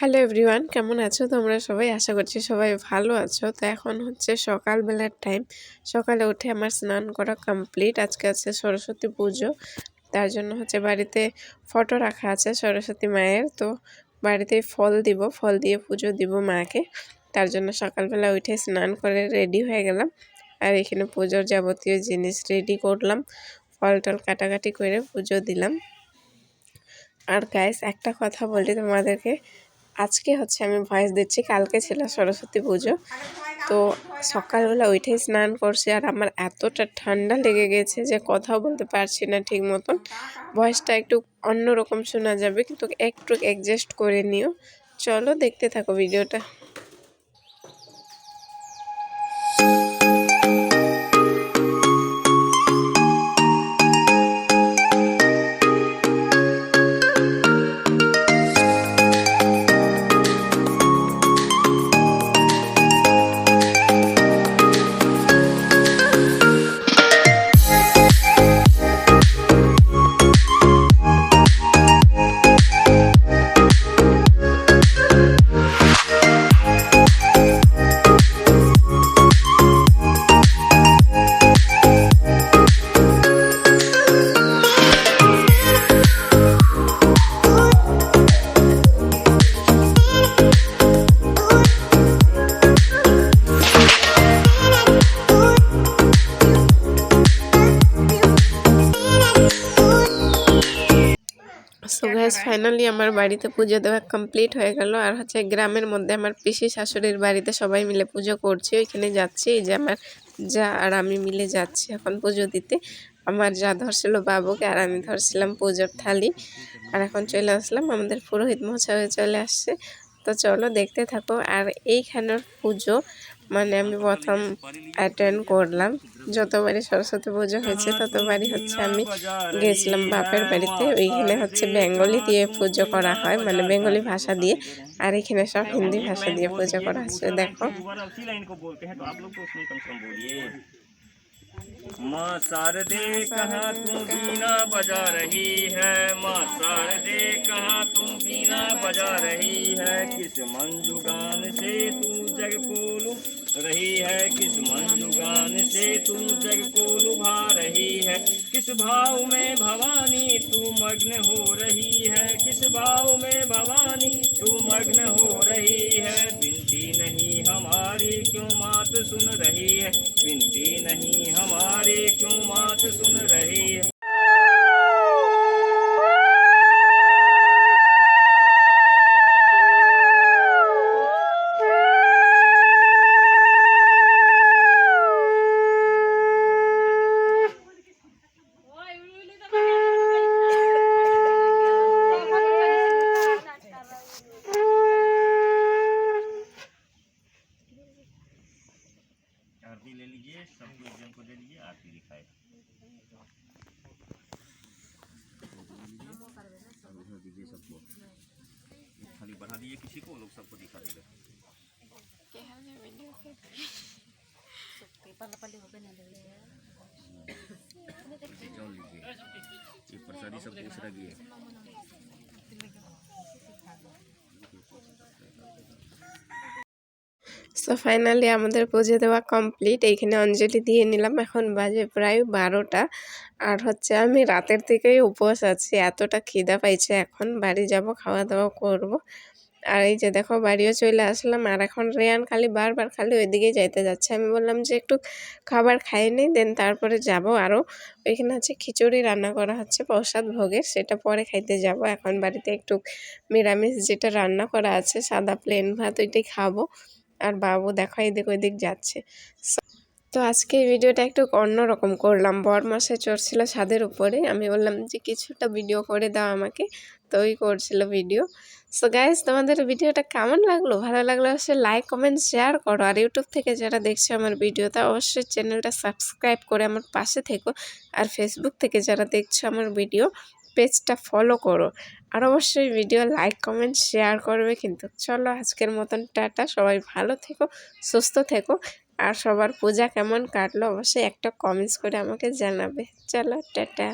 Hello everyone কেমন আছো তোমরা সবাই? আশা করছি সবাই ভালো আছো। তো এখন হচ্ছে সকালবেলার টাইম সকালে উঠে আমার স্নান করা কমপ্লিট আজকে আছে সরস্বতী পুজো। তার জন্য হচ্ছে বাড়িতে ফটো রাখা আছে সরস্বতী মায়ের। তো বাড়িতে ফল দিব। ফল দিয়ে পুজো দিব মাকে। তার জন্য সকালবেলা উঠে স্নান করে রেডি হয়ে গেলাম। আর এখানে পুজোর যাবতীয় জিনিস রেডি করলাম। ফল টল কাটাকাটি করে পুজো দিলাম। আর গাইস একটা কথা বলি তোমাদেরকে। আজকে হচ্ছে আমি ভয়েস দিচ্ছি, কালকে ছিল সরস্বতী পুজো। তো সকালবেলা উঠেই স্নান করছি আর আমার এতটা ঠান্ডা লেগে গেছে যে কথাও বলতে পারছি না ঠিক মতন। ভয়েসটা একটু অন্যরকম শোনা যাবে, কিন্তু একটু অ্যাডজাস্ট করে নিও। চলো দেখতে থাকো ভিডিওটা। সো গ্যাস ফাইনালি আমার বাড়িতে পুজো দেওয়া কমপ্লিট হয়ে গেল। আর হচ্ছে গ্রামের মধ্যে আমার পিসি শাশুড়ির বাড়িতে সবাই মিলে পুজো করছি। ওইখানে যাচ্ছি, এই যে আমার যা আর আমি মিলে যাচ্ছি এখন পুজো দিতে। আমার যা ধরছিল বাবুকে আর আমি ধরছিলাম পুজোর থালি। আর এখন চলে আসলাম, আমাদের পুরোহিত মশাই চলে আসছে। তো চলো দেখতে থাকো। আর এইখানের পুজো মানে আমি প্রথম অ্যাটেন্ড করলাম। যতবারই সরস্বতী পুজো হয়েছে ততবারই হচ্ছে আমি গেছিলাম বাপের বাড়িতে ওইখানে হচ্ছে বেঙ্গলি দিয়ে পুজো করা হয় মানে বেঙ্গলি ভাষা দিয়ে আর এখানে সব হিন্দি ভাষা দিয়ে পুজো করা হচ্ছে দেখো माँ शारदे कहाँ तू बीना बजा रही है माँ शारदे कहाँ तू बीना बजा रही है किस मंजू गान से तू जग को लुभ रही है, किस मन जुगान से तू जग को लुभा रही है? किस भाव में भवानी तू मग्न हो रही है? किस भाव में भवानी तू मग्न हो रही दीजिए दीजिए सबको खाली बढ़ा दीजिए किसी को लोग सबको दिखा देगा। ये प्रसादी सबको उस रखिए সো ফাইনালি আমাদের পুজো দেওয়া কমপ্লিট এইখানে অঞ্জলি দিয়ে নিলাম। এখন বাজে প্রায় বারোটা। আর হচ্ছে আমি রাতের থেকেই উপোস আছি। এতটা খিদা পাইছে এখন। বাড়ি যাব খাওয়া দাওয়া করব। আর এই যে দেখো, বাড়িও চলে আসলাম। আর এখন রেয়ান খালি বারবার খালি ওইদিকেই যাইতে যাচ্ছে। আমি বললাম যে একটু খাবার খাই নি, দেন তারপরে যাব। আরও ওইখানে হচ্ছে খিচুড়ি রান্না করা হচ্ছে, প্রসাদ ভোগের। সেটা পরে খাইতে যাব। এখন বাড়িতে একটু নিরামিষ যেটা রান্না করা আছে, সাদা প্লেন ভাত, ওইটাই খাব। আর বাবু দেখো এদিক ওইদিক যাচ্ছে। তো আজকে ভিডিওটা একটু অন্যরকম করলাম। বর মাসে চড়ছিল ছাদের উপরে। আমি বললাম যে কিছুটা ভিডিও করে দাও আমাকে। তো ওই করছিল ভিডিও সো গাইজ তোমাদের ভিডিওটা কেমন লাগল? ভালো লাগলে অবশ্যই লাইক কমেন্ট শেয়ার করো। আর ইউটিউব থেকে যারা দেখছ আমার ভিডিওটা অবশ্যই চ্যানেলটা সাবস্ক্রাইব করে আমার পাশে থেকো। আর ফেসবুক থেকে যারা দেখছ আমার ভিডিও পেজটা ফলো করো। আর অবশ্যই ভিডিও লাইক কমেন্ট শেয়ার করবে কিন্তু। চলো আজকের মতন টাটা। সবাই ভালো থেকো, সুস্থ থেকো। আর সবার পূজা কেমন কাটলো অবশ্যই একটা কমেন্টস করে আমাকে জানাবে। চলো, টাটা।